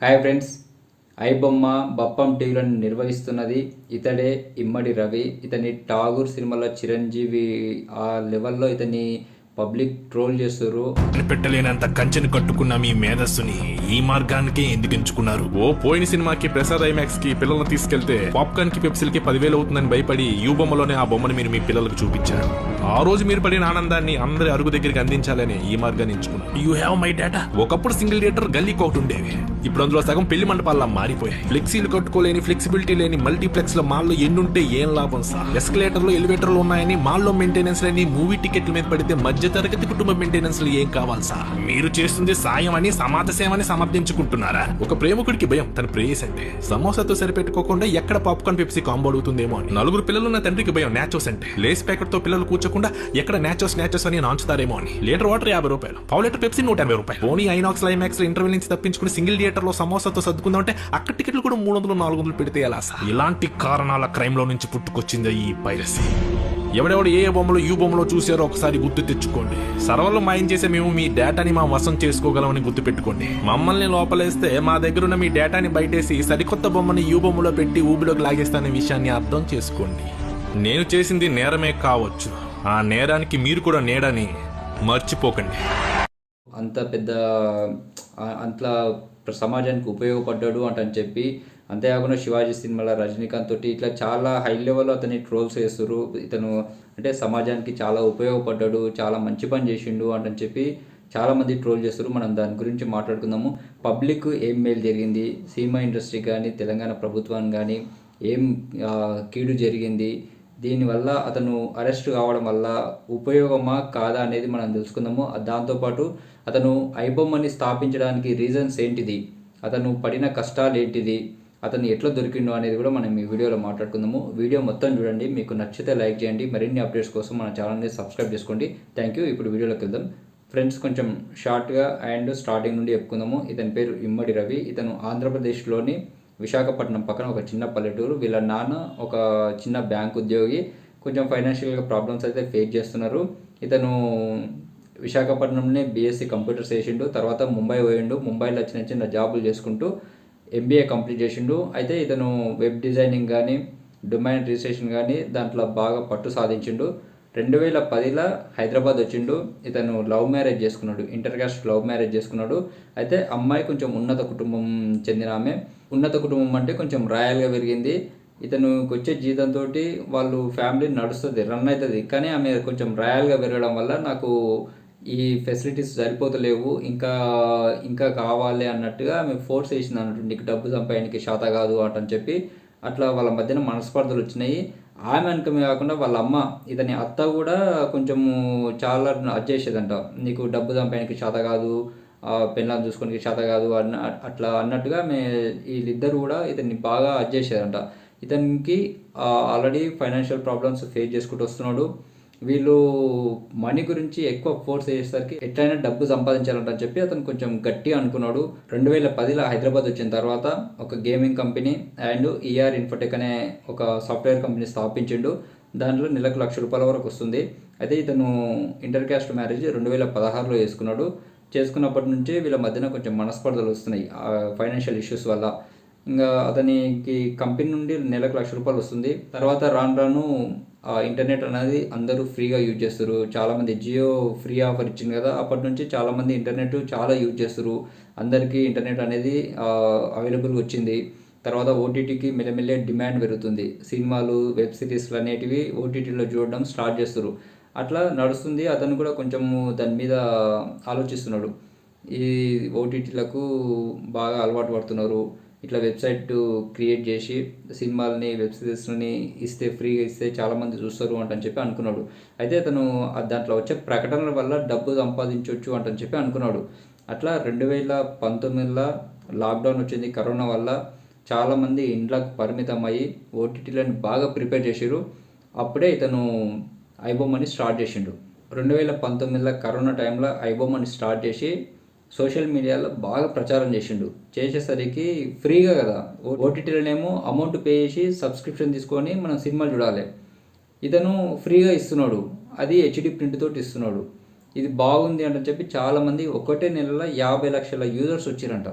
Hi friends iBomma Bappam టీవీలను నిర్వహిస్తున్నది ఇతడే ఇమ్మడి రవి. ఇతని ఠాగూర్ సినిమాలో చిరంజీవి ఆ లెవెల్లో ఇతని పబ్లిక్ ట్రోల్ చేస్తారు పెట్టలేనంత కంచెని కట్టుకున్న మీ మేధస్సుని ఈ మార్గానికి ఎందుకు ఎంచుకున్నారు? ఓ పోయిన సినిమాకి ప్రసాద్ ఐమాక్స్కి పిల్లల్ని తీసుకెళ్తే పాప్కార్న్కి పెప్సిల్కి పదివేలు అవుతుందని భయపడి యూ బొమ్మలోనే ఆ బొమ్మను మీరు మీ పిల్లలకు చూపించారు. ఆ రోజు మీరు పడిన ఆనందాన్ని అందరి అరుగు దగ్గరికి అందించాలని ఈ మార్గాన్ని ఎంచుకున్నారు. యూ హ్యావ్ మై డేటా ఒకప్పుడు సింగిల్ థియేటర్ గల్లీకి ఒకటి ఉండేవి. ఇప్పుడు అందులో సగం పెళ్ళి మండపాల్లా మారిపోయాయి. ఫ్లెక్సీలు కట్టుకోలేని ఫ్లెక్సిబిలిటీ లేని మల్టీప్లెక్స్లో మాల్లో ఎన్నుంటే ఏం లాభం సార్? ఎస్కలేటర్లు ఎలివేటర్లు ఉన్నాయని మాల్లో మెయింటెనెన్స్ లేని మూవీ టికెట్ల మీద పడితే మధ్య తరగతి కుటుంబ మెయింటెనెన్స్ ఏం కావాలి సార్? మీరు చేస్తుంది సాయం అని సమాజ సేవని సమర్థించుకుంటున్నారా? ఒక ప్రేమికుడికి భయం తన ప్రేయస్ అంటే సమోసాతో సరిపెట్టుకోకుండా ఎక్కడ పాప్కార్న్ పెప్సీ కాంబో అడుగుతుందేమో అని. నలుగురు పిల్లలున్న తండ్రికి భయం నాచోస్ అంటే. లేస్ ప్యాకెట్తో పిల్లలు కూర్చోకుండా ఎక్కడ నాచోస్ నాచోస్ అని నాంచుతారేమో అని. లీటర్ వాటర్ యాభై రూపాయలు. పావు లీటర్ పెప్సీ నూట ఎనభై రూపాయలు. పోనీ ఐనాక్స్ ఐమాక్స్ ఇంటర్వెల్ నుంచి తప్పించుకుని సింగిల్ థియేటర్లో సమోసాతో సర్దుకుందాం అంటే అక్కడ టికెట్లు కూడా మూడు వందలు నాలుగు వందలు పెడితే ఎలా సార్? ఇలాంటి కారణాల క్రైమ్లో నుంచి పుట్టుకొచ్చింది ఈ పైరసీ. ఎవడెవడు ఏ బొమ్మలో యూ బొమ్మలో చూసారో ఒకసారి గుర్తు తెచ్చుకోండి. సర్వర్లు మాయం చేసే మేము మీ డేటాని మా వశం చేసుకోగలమని గుర్తు పెట్టుకోండి. మమ్మల్ని లోపలేస్తే మా దగ్గర ఉన్న మీ డేటాని బయటేసి సరికొత్త బొమ్మని యూ బొమ్మలో పెట్టి ఊబిలోకి లాగేస్తానే విషయాన్ని అర్థం చేసుకోండి. నేను చేసింది నేరమే కావచ్చు. ఆ నేరానికి మీరు కూడా నేడని మర్చిపోకండి. అంత పెద్ద అంత సమాజానికి ఉపయోగపడ్డాడు అంటని చెప్పి అంతేకాకుండా శివాజీ సినిమాలో రజనీకాంత్ తోటి ఇట్లా చాలా హై లెవెల్లో అతని ట్రోల్స్ చేస్తారు ఇతను అంటే సమాజానికి చాలా ఉపయోగపడ్డాడు చాలా మంచి పని చేసిండు అంటని చెప్పి చాలామంది ట్రోల్ చేస్తారు మనం దాని గురించి మాట్లాడుకుందాము. పబ్లిక్ ఏం మేలు జరిగింది? సినిమా ఇండస్ట్రీ కానీ తెలంగాణ ప్రభుత్వాన్ని కానీ ఏం కీడు జరిగింది? దీనివల్ల అతను అరెస్ట్ కావడం వల్ల ఉపయోగమా కాదా అనేది మనం తెలుసుకుందాము. దాంతోపాటు అతను ఐబొమ్మని స్థాపించడానికి రీజన్స్ ఏంటిది? అతను పడిన కష్టాలు ఏంటిది? అతను ఎట్లా దొరికిండు అనేది కూడా మనం ఈ వీడియోలో మాట్లాడుకుందాము. వీడియో మొత్తం చూడండి. మీకు నచ్చితే లైక్ చేయండి. మరిన్ని అప్డేట్స్ కోసం మన ఛానల్ని సబ్స్క్రైబ్ చేసుకోండి. థ్యాంక్ యూ ఇప్పుడు వీడియోలోకి వెళ్దాం. ఫ్రెండ్స్ కొంచెం షార్ట్గా అండ్ స్టార్టింగ్ నుండి చెప్పుకుందాము. ఇతని పేరు ఇమ్మడి రవి. ఇతను ఆంధ్రప్రదేశ్లోని విశాఖపట్నం పక్కన ఒక చిన్న పల్లెటూరు. వీళ్ళ నాన్న ఒక చిన్న బ్యాంక్ ఉద్యోగి. కొంచెం ఫైనాన్షియల్గా ప్రాబ్లమ్స్ అయితే ఫేస్ చేస్తున్నారు. ఇతను విశాఖపట్నంలోనే బీఎస్సీ కంప్యూటర్స్ చేసిండు. తర్వాత ముంబై పోయిండు. ముంబైలో చిన్న చిన్న జాబులు చేసుకుంటూ ఎంబీఏ కంప్లీట్ చేసిండు. అయితే ఇతను వెబ్ డిజైనింగ్ కానీ డొమైన్ రిజిస్ట్రేషన్ కానీ దాంట్లో బాగా పట్టు సాధించిండు. రెండు వేల పదిలో హైదరాబాద్ వచ్చిండు. ఇతను లవ్ మ్యారేజ్ చేసుకున్నాడు. ఇంటర్ కాస్ట్ లవ్ మ్యారేజ్ చేసుకున్నాడు. అయితే అమ్మాయి కొంచెం ఉన్నత కుటుంబం చెందిన ఆమె. ఉన్నత కుటుంబం అంటే కొంచెం రాయల్గా పెరిగింది. ఇతనుకి వచ్చే జీతంతో వాళ్ళు ఫ్యామిలీ నడుస్తుంది రన్ అవుతుంది. కానీ ఆమె కొంచెం రాయల్గా పెరగడం వల్ల నాకు ఈ ఫెసిలిటీస్ సరిపోతలేవు ఇంకా ఇంకా కావాలి అన్నట్టుగా ఆమె ఫోర్స్ చేసింది అన్నట్టు నీకు డబ్బు సంపాదనకి శాత కాదు అని చెప్పి అట్లా వాళ్ళ మధ్యన మనస్పర్ధలు వచ్చినాయి. ఆమె అనుకమే కాకుండా వాళ్ళ అమ్మ ఇతని అత్త కూడా కొంచెము చాలా అది చేసేదంట. నీకు డబ్బు సంపాదనకి శాత కాదు పెళ్ళాన్ని చూసుకోనికి శాత కాదు అన్న అట్లా అన్నట్టుగా మే వీళ్ళిద్దరు కూడా ఇతన్ని బాగా అది చేసేదంట. ఇతనికి ఆల్రెడీ ఫైనాన్షియల్ ప్రాబ్లమ్స్ ఫేస్ చేసుకుంటూ వస్తున్నాడు. వీళ్ళు మనీ గురించి ఎక్కువ ఫోర్స్ చేసేసరికి ఎట్లయినా డబ్బు సంపాదించాలంటని చెప్పి అతను కొంచెం గట్టిగా అనుకున్నాడు. రెండు వేల పదిలో హైదరాబాద్ వచ్చిన తర్వాత ఒక gaming company and ER Infotech అనే ఒక సాఫ్ట్వేర్ కంపెనీ స్థాపించిండు. దాంట్లో నెలకు లక్ష రూపాయల వరకు వస్తుంది. అయితే ఇతను ఇంటర్ క్యాస్ట్ మ్యారేజ్ రెండు వేల పదహారులో చేసుకున్నాడు. చేసుకున్నప్పటి నుంచి వీళ్ళ మధ్యన కొంచెం మనస్పర్ధలు వస్తున్నాయి ఫైనాన్షియల్ ఇష్యూస్ వల్ల. ఇంకా అతనికి కంపెనీ నుండి నెలకు లక్ష రూపాయలు వస్తుంది. తర్వాత రాను రాను ఇంటర్నెట్ అనేది అందరూ ఫ్రీగా యూజ్ చేస్తారు. చాలామంది జియో ఫ్రీ ఆఫర్ ఇచ్చింది కదా అప్పటి నుంచి చాలామంది ఇంటర్నెట్ చాలా యూజ్ చేస్తారు. అందరికీ ఇంటర్నెట్ అనేది అవైలబుల్ వచ్చింది. తర్వాత ఓటీటీకి మెల్లమెల్లే డిమాండ్ పెరుగుతుంది. సినిమాలు వెబ్ సిరీస్లు అనేటివి ఓటీటీలో చూడడం స్టార్ట్ చేస్తారు. అట్లా నడుస్తుంది. అతను కూడా కొంచెము దాని మీద ఆలోచిస్తున్నాడు. ఈ ఓటీటీలకు బాగా అలవాటు పడుతున్నారు. ఇట్లా వెబ్సైట్ క్రియేట్ చేసి సినిమాలని వెబ్ సిరీస్ని ఇస్తే ఫ్రీగా ఇస్తే చాలామంది చూస్తారు అంటని చెప్పి అనుకున్నాడు. అయితే అతను దాంట్లో వచ్చే ప్రకటనల వల్ల డబ్బు సంపాదించవచ్చు అంటని చెప్పి అనుకున్నాడు. అట్లా రెండు వేల పంతొమ్మిదిలో లాక్డౌన్ వచ్చింది. కరోనా వల్ల చాలామంది ఇండ్లకు పరిమితం అయ్యి ఓటీటీలను బాగా ప్రిపేర్ చేసారు అప్పుడే ఇతను ఐబొమ్మని స్టార్ట్ చేసిండు. రెండు వేల పంతొమ్మిదిలో కరోనా టైంలో ఐబొమ్మని స్టార్ట్ చేసి సోషల్ మీడియాలో బాగా ప్రచారం చేసిండు. చేసేసరికి ఫ్రీగా కదా. ఓటీటీలోనేమో అమౌంట్ పే చేసి సబ్స్క్రిప్షన్ తీసుకొని మనం సినిమాలు చూడాలి. ఇతను ఫ్రీగా ఇస్తున్నాడు. అది హెచ్డి ప్రింట్ తోటి ఇస్తున్నాడు. ఇది బాగుంది అని చెప్పి చాలామంది ఒకటే నెలలో యాభై లక్షల యూజర్స్ వచ్చిరంట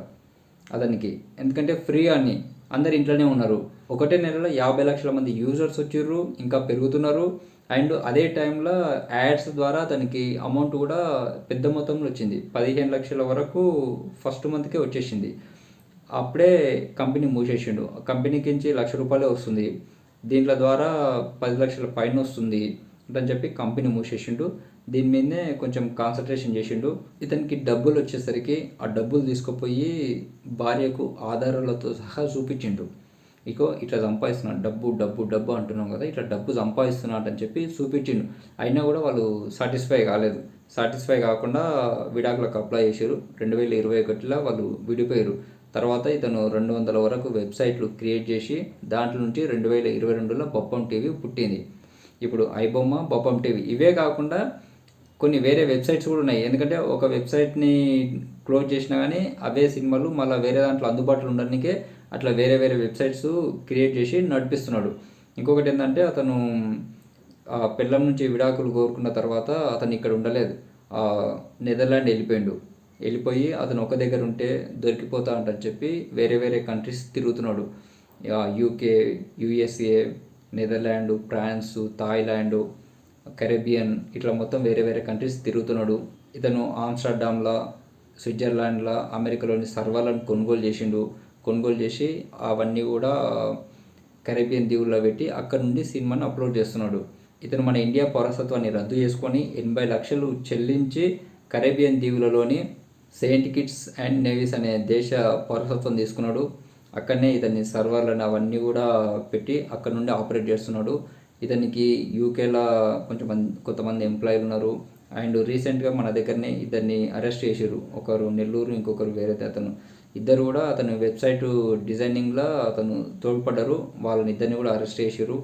అతనికి. ఎందుకంటే ఫ్రీ అని అందరు ఇంట్లోనే ఉన్నారు. ఒకటే నెలలో యాభై లక్షల మంది యూజర్స్ వచ్చిర్రు ఇంకా పెరుగుతున్నారు. అండ్ అదే టైంలో యాడ్స్ ద్వారా తనకి అమౌంట్ కూడా పెద్ద మొత్తంలో వచ్చింది. పదిహేను లక్షల వరకు ఫస్ట్ మంత్కే వచ్చేసింది. అప్పుడే కంపెనీ మూసేసిండు. కంపెనీకి నుంచి లక్ష రూపాయలే వస్తుంది. దీంట్ల ద్వారా పది లక్షల పైన వస్తుంది అని చెప్పి కంపెనీ మూసేసిండు. దీని మీదనే కొంచెం కాన్సన్ట్రేషన్ చేసిండు. ఇతనికి డబ్బులు వచ్చేసరికి ఆ డబ్బులు తీసుకుపోయి భార్యకు ఆధారాలతో సహా చూపించిండు. ఇకో ఇట్లా సంపాదిస్తున్నాడు డబ్బు డబ్బు డబ్బు అంటున్నాం కదా ఇట్లా డబ్బు సంపాదిస్తున్నాడు అని చెప్పి చూపించిండు. అయినా కూడా వాళ్ళు సాటిస్ఫై కాలేదు. సాటిస్ఫై కాకుండా విడాకులకు అప్లై చేశారు రెండు వేల ఇరవై ఒకటిలో వాళ్ళు విడిపోయారు తర్వాత ఇతను రెండు వందల వరకు వెబ్సైట్లు క్రియేట్ చేసి దాంట్లో నుంచి రెండు వేల ఇరవై రెండులో బొప్పం టీవీ పుట్టింది. ఇప్పుడు ఐబొమ్మ బొప్పం టీవీ ఇవే కాకుండా కొన్ని వేరే వెబ్సైట్స్ కూడా ఉన్నాయి. ఎందుకంటే ఒక వెబ్సైట్ని క్లోజ్ చేసినా కానీ అవే సినిమాలు మళ్ళీ వేరే దాంట్లో అందుబాటులో ఉండడానికే అట్లా వేరే వేరే వెబ్సైట్స్ క్రియేట్ చేసి నడిపిస్తున్నాడు. ఇంకొకటి ఏంటంటే అతను ఆ పిల్లం నుంచి విడాకులు కోరుకున్న తర్వాత అతను ఇక్కడ ఉండలేదు. ఆ నెదర్లాండ్ వెళ్ళిపోయిండు. వెళ్ళిపోయి అతను ఒక దగ్గర ఉంటే దొరికిపోతా అంటని చెప్పి వేరే వేరే కంట్రీస్ తిరుగుతున్నాడు. UK USA Netherland France Thailand Caribbean ఇట్లా మొత్తం వేరే వేరే కంట్రీస్ తిరుగుతున్నాడు. ఇతను ఆమ్స్టర్డామ్లా స్విట్జర్లాండ్లో అమెరికాలోని సర్వర్లను కొనుగోలు చేసిండు. కొనుగోలు చేసి అవన్నీ కూడా కరేబియన్ దీవుల్లో పెట్టి అక్కడ నుండి సినిమాని అప్లోడ్ చేస్తున్నాడు. ఇతను మన ఇండియా పౌరసత్వాన్ని రద్దు చేసుకొని ఎనభై లక్షలు చెల్లించి కరేబియన్ దీవులలోని సెయింట్ కిట్స్ అండ్ నేవీస్ అనే దేశ పౌరసత్వం తీసుకున్నాడు. అక్కడనే ఇతని సర్వర్లను అవన్నీ కూడా పెట్టి అక్కడ నుండి ఆపరేట్ చేస్తున్నాడు. ఇతనికి యూకేలో కొంచెం మంది కొంతమంది ఎంప్లాయీలు ఉన్నారు. అండ్ రీసెంట్గా మన దగ్గరనే ఇతన్ని అరెస్ట్ చేసారు ఒకరు నెల్లూరు ఇంకొకరు వేరే అతను. ఇద్దరు కూడా అతను వెబ్సైట్ డిజైనింగ్లో అతను తోడ్పడ్డారు. వాళ్ళని ఇద్దరిని కూడా అరెస్ట్ చేశారు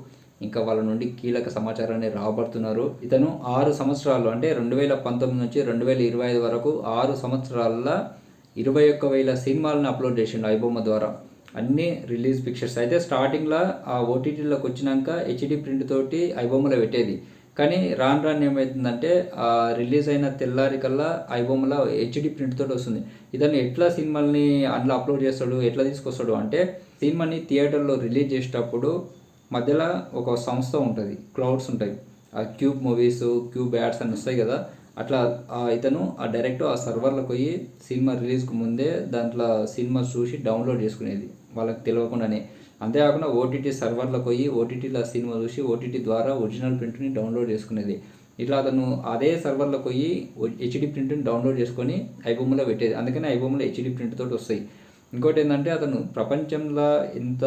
ఇంకా వాళ్ళ నుండి కీలక సమాచారాన్ని రాబడుతున్నారు. ఇతను ఆరు సంవత్సరాలు అంటే రెండు వేల పంతొమ్మిది నుంచి రెండు వేల ఇరవై ఐదు వరకు ఆరు సంవత్సరాల ఇరవై ఒక్క వేల సినిమాలను అప్లోడ్ చేసిండు ఐబొమ్మ ద్వారా. అన్ని రిలీజ్ పిక్చర్స్. అయితే స్టార్టింగ్లో ఆ ఓటీటీలోకి వచ్చినాక హెచ్డి ప్రింట్ తోటి ఐబొమ్మలో పెట్టేది. కానీ రాను రాను ఏమవుతుందంటే ఆ రిలీజ్ అయిన తెల్లారి కల్లా ఐబొమ్మలో హెచ్డి ప్రింట్ తోటి వస్తుంది. ఇతను ఎట్లా సినిమాల్ని అందులో అప్లోడ్ చేస్తాడు ఎట్లా తీసుకొస్తాడు అంటే సినిమాని థియేటర్లో రిలీజ్ చేసేటప్పుడు మధ్యలో ఒక సంస్థ ఉంటుంది క్లౌడ్స్ ఉంటాయి. ఆ క్యూబ్ మూవీస్ క్యూబ్ యాడ్స్ అని వస్తాయి కదా అట్లా ఇతను ఆ డైరెక్ట్ ఆ సర్వర్లకు పోయి సినిమా రిలీజ్కి ముందే దాంట్లో సినిమా చూసి డౌన్లోడ్ చేసుకునేది. వాళ్ళకి తెలియకుండానే అంతేకాకుండా ఓటీటీ సర్వర్లకు పోయి ఓటీటీలో సినిమా చూసి ఓటీటీ ద్వారా ఒరిజినల్ ప్రింట్ని డౌన్లోడ్ చేసుకునేది. ఇట్లా అతను అదే సర్వర్లకు పోయి హెచ్డి ప్రింట్ని డౌన్లోడ్ చేసుకొని ఐబొమ్మలో పెట్టేది. అందుకని ఐబొమ్మలో హెచ్డి ప్రింట్ తోటి వస్తాయి. ఇంకోటి ఏంటంటే అతను ప్రపంచంలో ఎంత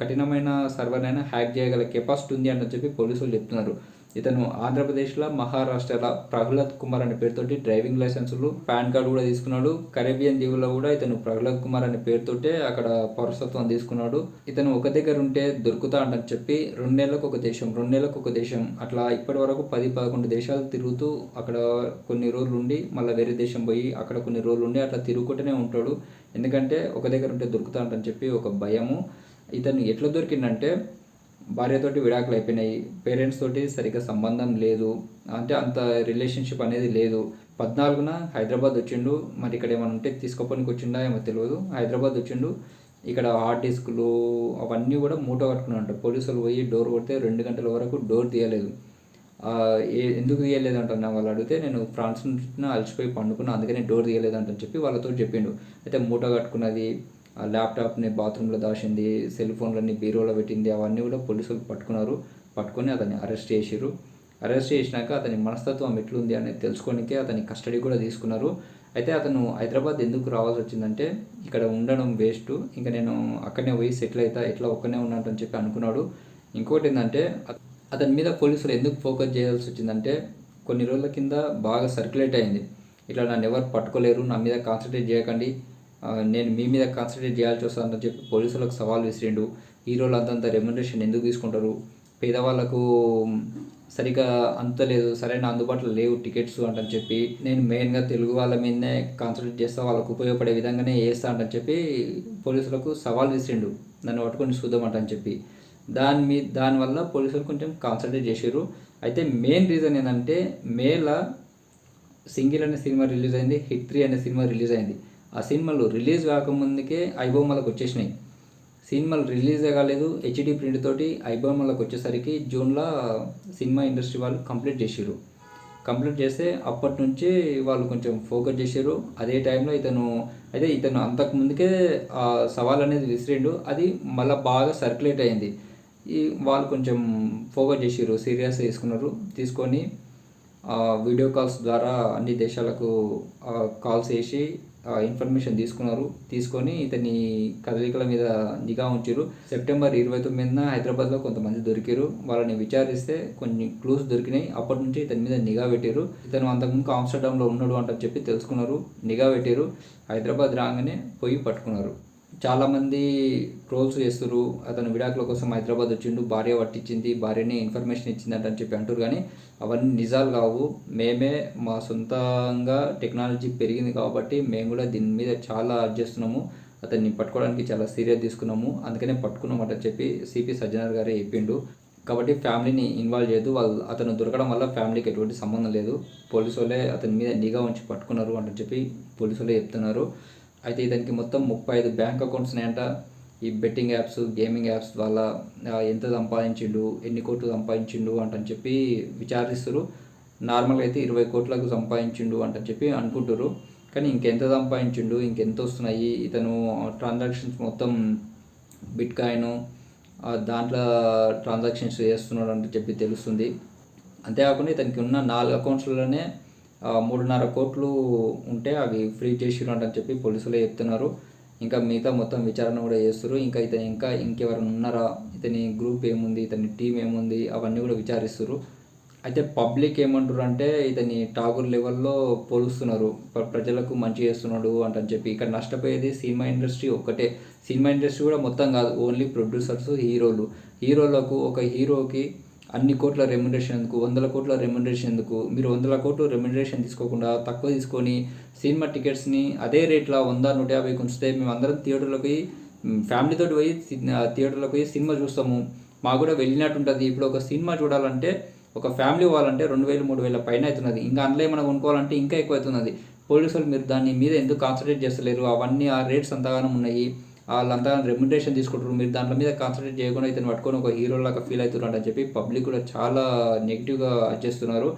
కఠినమైన సర్వర్ అయినా హ్యాక్ చేయగల కెపాసిటీ ఉంది అని చెప్పి పోలీసులు చెప్తున్నారు. ఇతను ఆంధ్రప్రదేశ్లో మహారాష్ట్రలో ప్రహ్లాద్ కుమార్ అనే పేరుతోటి డ్రైవింగ్ లైసెన్సులు పాన్ కార్డు కూడా తీసుకున్నాడు. కరేబియన్ దీవుల్లో కూడా ఇతను ప్రహ్లాద్ కుమార్ అనే పేరుతోటే అక్కడ పౌరసత్వం తీసుకున్నాడు. ఇతను ఒక దగ్గర ఉంటే దొరుకుతా అంటని చెప్పి రెండు నెలలకు ఒక దేశం రెండు నెలలకు ఒక దేశం అట్లా ఇప్పటి వరకు పది పదకొండు దేశాలు తిరుగుతూ అక్కడ కొన్ని రోజులు ఉండి మళ్ళీ వేరే దేశం పోయి అక్కడ కొన్ని రోజులు ఉండి అట్లా తిరుగుకుంటూనే ఉంటాడు. ఎందుకంటే ఒక దగ్గర ఉంటే దొరుకుతా అంటని చెప్పి ఒక భయము. ఇతను ఎట్లా దొరికిందంటే భార్యతోటి విడాకులు అయిపోయినాయి. పేరెంట్స్ తోటి సరిగ్గా సంబంధం లేదు. అంటే అంత రిలేషన్షిప్ అనేది లేదు. పద్నాలుగున హైదరాబాద్ వచ్చిండు. మరి ఇక్కడ ఏమైనా ఉంటే తీసుకోపోనికి వచ్చిండా ఏమో తెలియదు. హైదరాబాద్ వచ్చిండు. ఇక్కడ హార్డ్ డిస్క్లు అవన్నీ కూడా మూట కట్టుకున్నాడు పోలీసులు పోయి డోర్ కొడితే రెండు గంటల వరకు డోర్ తీయలేదు. ఎందుకు తీయలేదు అంటున్నా వాళ్ళు అడిగితే నేను ఫ్రాన్స్ నుంచి అలసిపోయి పండుకున్నా అందుకని డోర్ తీయలేదు అంటని చెప్పి వాళ్ళతో చెప్పిండు. అయితే మూట కట్టుకున్నది ఆ ల్యాప్టాప్ని బాత్రూంలో దాచింది సెల్ ఫోన్లన్నీ బీరోలో పెట్టింది అవన్నీ కూడా పోలీసులు పట్టుకున్నారు. పట్టుకొని అతన్ని అరెస్ట్ చేసిర్రు. అరెస్ట్ చేసినాక అతని మనస్తత్వం ఎట్లుంది అనేది తెలుసుకోనికే అతని కస్టడీ కూడా తీసుకున్నారు. అయితే అతను హైదరాబాద్ ఎందుకు రావాల్సి వచ్చిందంటే ఇక్కడ ఉండడం వేస్ట్. ఇంకా నేను అక్కడనే పోయి సెటిల్ అవుతా ఎట్లా ఒక్కనే ఉన్నట్టు చెప్పి అనుకున్నాడు. ఇంకోటి ఏంటంటే అతని మీద పోలీసులు ఎందుకు ఫోకస్ చేయాల్సి వచ్చిందంటే కొన్ని రోజుల కింద బాగా సర్క్యులేట్ అయింది. ఇట్లా నన్ను ఎవరు పట్టుకోలేరు నా మీద కాన్సన్ట్రేట్ చేయకండి నేను మీ మీద కాన్సన్ట్రేట్ చేయాల్సి వస్తుందని చెప్పి పోలీసులకు సవాల్ విసిరిండు. హీరోలు అంతంత రెమ్యునరేషన్ ఎందుకు తీసుకుంటారు? పేదవాళ్ళకు సరిగా అంత లేదు సరైన అందుబాటులో లేవు టికెట్స్ అంటని చెప్పి నేను మెయిన్గా తెలుగు వాళ్ళ మీదనే కాన్సన్ట్రేట్ చేస్తా వాళ్ళకు ఉపయోగపడే విధంగానే చేస్తా అంటని చెప్పి పోలీసులకు సవాల్ విసిరిండు. నన్ను పట్టుకొని చూద్దామంటని చెప్పి. దాని మీ దానివల్ల పోలీసులు కొంచెం కాన్సన్ట్రేట్ చేసారు అయితే మెయిన్ రీజన్ ఏంటంటే మేల సింగిల్ అనే సినిమా రిలీజ్ అయింది హిట్ త్రీ అనే సినిమా రిలీజ్ అయింది. ఆ సినిమాలు రిలీజ్ కాకముందుకే ఐబొమ్మలకు వచ్చేసినాయి. సినిమాలు రిలీజ్ కాలేదు. హెచ్డి ప్రింట్ తోటి ఐబొమ్మలకు వచ్చేసరికి జూన్లో సినిమా ఇండస్ట్రీ వాళ్ళు కంప్లీట్ చేసిర్రు. కంప్లీట్ చేస్తే అప్పటి నుంచి వాళ్ళు కొంచెం ఫోకస్ చేశారు అదే టైంలో ఇతను అయితే ఇతను అంతకు ముందుకే ఆ సవాల్ అనేది విసిరిండు. అది మళ్ళీ బాగా సర్క్యులేట్ అయింది. ఈ వాళ్ళు కొంచెం ఫోకస్ చేసారు సీరియస్ తీసుకున్నారు తీసుకొని వీడియో కాల్స్ ద్వారా అన్ని దేశాలకు కాల్స్ చేసి ఇన్ఫర్మేషన్ తీసుకున్నారు. తీసుకొని ఇతని కదలికల మీద నిఘా ఉంచారు సెప్టెంబర్ ఇరవై తొమ్మిదిన హైదరాబాద్లో కొంతమంది దొరికారు వాళ్ళని విచారిస్తే కొన్ని క్లూస్ దొరికినాయి. అప్పటి నుంచి ఇతని మీద నిఘా పెట్టారు ఇతను అంతకుముందు ఆమ్స్టర్డామ్లో ఉన్నాడు అంటని చెప్పి తెలుసుకున్నారు. నిఘా పెట్టారు హైదరాబాద్ రాగానే పోయి పట్టుకున్నారు. చాలామంది ట్రోల్స్ చేస్తారు అతను విడాకుల కోసం హైదరాబాద్ వచ్చిండు. భార్య పట్టించింది. భార్యని ఇన్ఫర్మేషన్ ఇచ్చిందంట అని చెప్పి అంటారు కానీ అవన్నీ నిజాలు కావు. మేమే మా సొంతంగా టెక్నాలజీ పెరిగింది కాబట్టి మేము కూడా దీని మీద చాలా చేస్తున్నాము. అతన్ని పట్టుకోవడానికి చాలా సీరియస్ తీసుకున్నాము. అందుకనే పట్టుకున్నామట చెప్పి సిపి సజ్జనర్ గారే చెప్పిండు. కాబట్టి ఫ్యామిలీని ఇన్వాల్వ్ చేయదు వాళ్ళు అతను దొరకడం వల్ల ఫ్యామిలీకి ఎటువంటి సంబంధం లేదు. పోలీసు వాళ్ళే అతని మీద నిఘా ఉంచి పట్టుకున్నారు అని చెప్పి పోలీసు వాళ్ళే చెప్తున్నారు. అయితే ఇతనికి మొత్తం ముప్పై ఐదు బ్యాంక్ అకౌంట్స్ ఉన్నాయంట. ఈ బెట్టింగ్ యాప్స్ గేమింగ్ యాప్స్ వల్ల ఎంత సంపాదించిండు ఎన్ని కోట్లు సంపాదించిండు అంటని చెప్పి విచారిస్తారు నార్మల్గా అయితే ఇరవై కోట్లకు సంపాదించిండు అంటని చెప్పి అనుకుంటారు కానీ ఇంకెంత సంపాదించిండు ఇంకెంత వస్తున్నాయి ఇతను ట్రాన్సాక్షన్స్ మొత్తం బిట్ కాయిన్ దాంట్లో ట్రాన్సాక్షన్స్ చేస్తున్నాడు అని చెప్పి తెలుస్తుంది. అంతేకాకుండా ఇతనికి ఉన్న నాలుగు అకౌంట్స్లోనే మూడున్నర కోట్లు ఉంటే అవి ఫ్రీ చేసినట్టు అని చెప్పి పోలీసులే చెప్తున్నారు. ఇంకా మిగతా మొత్తం విచారణ కూడా చేస్తారు ఇంకా ఇతను ఇంకా ఇంకెవరైనా ఉన్నారా? ఇతని గ్రూప్ ఏముంది? ఇతని టీం ఏముంది? అవన్నీ కూడా విచారిస్తారు అయితే పబ్లిక్ ఏమంటారు అంటే ఇతని టాగూర్ లెవెల్లో పోలుస్తున్నారు. ప్రజలకు మంచి చేస్తున్నాడు అంటని చెప్పి. ఇక్కడ నష్టపోయేది సినిమా ఇండస్ట్రీ ఒక్కటే. సినిమా ఇండస్ట్రీ కూడా మొత్తం కాదు. ఓన్లీ ప్రొడ్యూసర్స్ హీరోలు. హీరోలకు ఒక హీరోకి అన్ని కోట్ల రెమ్యునరేషన్ ఎందుకు? వందల కోట్ల రెమ్యునరేషన్ ఎందుకు? మీరు వందల కోట్లు రెమ్యునరేషన్ తీసుకోకుండా తక్కువ తీసుకొని సినిమా టికెట్స్ని అదే రేట్లో వంద నూట యాభైకి ఉంచితే మేము అందరం థియేటర్లోకి పోయి ఫ్యామిలీతో పోయి థియేటర్లోకి పోయి సినిమా చూస్తాము. మాకు కూడా వెళ్ళినట్టు ఉంటుంది. ఇప్పుడు ఒక సినిమా చూడాలంటే ఒక ఫ్యామిలీ పోవాలంటే రెండు వేలు మూడు వేల పైన అవుతున్నది. ఇంకా అందులో మనం కొనుక్కోవాలంటే ఇంకా ఎక్కువ అవుతున్నది. పోలీసులు మీరు దాని మీద ఎందుకు కాన్సన్ట్రేట్ చేస్తలేరు? అవన్నీ ఆ రేట్స్ అంతగానం ఉన్నాయి. వాళ్ళంతా రెమ్యునరేషన్ తీసుకుంటారు మీరు దాంట్లో మీద కాన్సన్ట్రేట్ చేయకుండా ఇతను పట్టుకొని ఒక హీరో లాగా ఫీల్ అవుతున్నాడు అని చెప్పి పబ్లిక్ కూడా చాలా నెగిటివ్గా చేస్తున్నారు.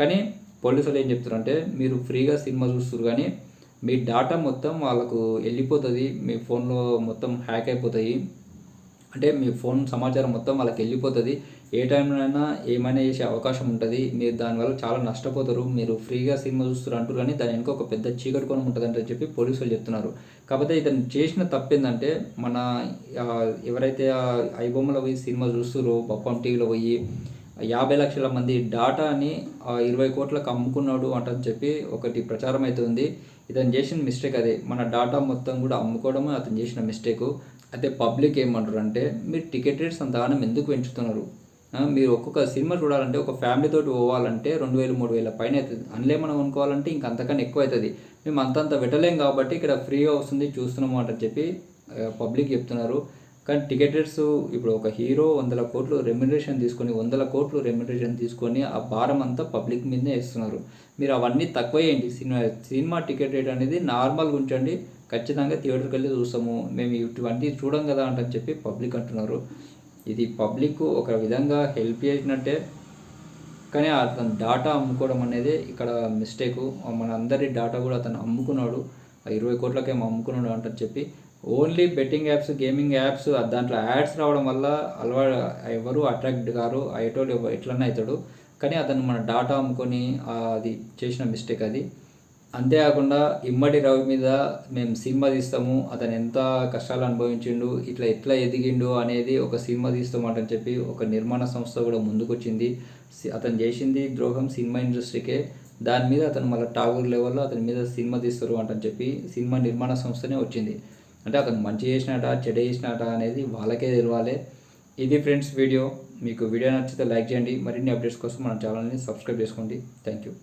కానీ పోలీసులు ఏం చెప్తారంటే మీరు ఫ్రీగా సినిమా చూస్తారు కానీ మీ డాటా మొత్తం వాళ్ళకు వెళ్ళిపోతుంది. మీ ఫోన్లో మొత్తం హ్యాక్ అయిపోతాయి. అంటే మీ ఫోన్ సమాచారం మొత్తం వాళ్ళకి వెళ్ళిపోతుంది. ఏ టైంలోనైనా ఏమైనా చేసే అవకాశం ఉంటుంది. మీరు దానివల్ల చాలా నష్టపోతారు. మీరు ఫ్రీగా సినిమా చూస్తారు అంటారు కానీ దాని వెనుక ఒక పెద్ద చీకటి కోణం ఉంటుంది చెప్పి పోలీసులు చెప్తున్నారు. కాకపోతే ఇతను చేసిన తప్పేందంటే మన ఎవరైతే ఐ బొమ్మలో పోయి సినిమా చూస్తారో పప్పం టీవీలో పోయి యాభై లక్షల మంది డాటాని ఇరవై కోట్లకు అమ్ముకున్నాడు అంటని చెప్పి ఒకటి ప్రచారం అవుతుంది ఇతను చేసిన మిస్టేక్ అదే. మన డాటా మొత్తం కూడా అమ్ముకోవడమే అతను చేసిన మిస్టేకు. అయితే పబ్లిక్ ఏమంటారు అంటే మీరు టికెట్ రేట్స్ అంతగానం ఎందుకు పెంచుతున్నారు? మీరు ఒక్కొక్క సినిమా చూడాలంటే ఒక ఫ్యామిలీ తోటి పోవాలంటే రెండు వేలు మూడు వేల పైన అవుతుంది అందులో మనం కొనుక్కోవాలంటే ఇంక అంతకన్నా ఎక్కువ అవుతుంది మేము అంతంత పెట్టలేం కాబట్టి ఇక్కడ ఫ్రీగా వస్తుంది చూస్తున్నాము అంటని చెప్పి పబ్లిక్ చెప్తున్నారు. కానీ టికెట్ రేట్స్ ఇప్పుడు ఒక హీరో వందల కోట్లు రెమ్యునరేషన్ తీసుకొని వందల కోట్లు రెమ్యునరేషన్ తీసుకొని ఆ భారం అంతా పబ్లిక్ మీదనే వేస్తున్నారు. మీరు అవన్నీ తక్కువ చేయండి. సినిమా సినిమా టికెట్ రేట్ అనేది నార్మల్గా ఉంచండి. ఖచ్చితంగా థియేటర్కి వెళ్ళి చూస్తాము. మేము ఇటువంటి చూడం కదా అంటని చెప్పి పబ్లిక్ అంటున్నారు. ఇది పబ్లిక్ ఒక విధంగా హెల్ప్ చేసినట్టే. కానీ అతను డాటా అమ్ముకోవడం అనేది ఇక్కడ మిస్టేక్ మన అందరి డాటా కూడా అతను అమ్ముకున్నాడు. ఆ ఇరవై కోట్లకేమో అమ్ముకున్నాడు అంటని చెప్పి only betting apps gaming apps దాంట్లో యాడ్స్ రావడం వల్ల అలవా ఎవరు అట్రాక్ట్ కారు అయ్యేటోళ్ళు ఎట్లనే ఎట్లన్నా అవుతాడు కానీ అతను మన డాటా అమ్ముకొని అది చేసిన మిస్టేక్ అది. అంతేకాకుండా ఇమ్మడి రవి మీద మేము సినిమా తీస్తాము అతను ఎంత కష్టాలు అనుభవించిండు ఇట్లా ఎట్లా ఎదిగిండు అనేది ఒక సినిమా తీస్తామంటని చెప్పి ఒక నిర్మాణ సంస్థ కూడా ముందుకొచ్చింది. అతను చేసింది ద్రోహం సినిమా ఇండస్ట్రీకే. దాని మీద అతను మళ్ళీ టాగూర్ లెవెల్లో అతని మీద సినిమా తీస్తారు అంటని చెప్పి సినిమా నిర్మాణ సంస్థనే వచ్చింది. అంటే అతను మంచి చేసినట చెడ చేసినట అనేది వాళ్ళకే తెలవాలి. ఇది ఫ్రెండ్స్ వీడియో. మీకు వీడియో నచ్చితే లైక్ చేయండి. మరిన్ని అప్డేట్స్ కోసం మన ఛానల్ని సబ్స్క్రైబ్ చేసుకోండి. Thank you.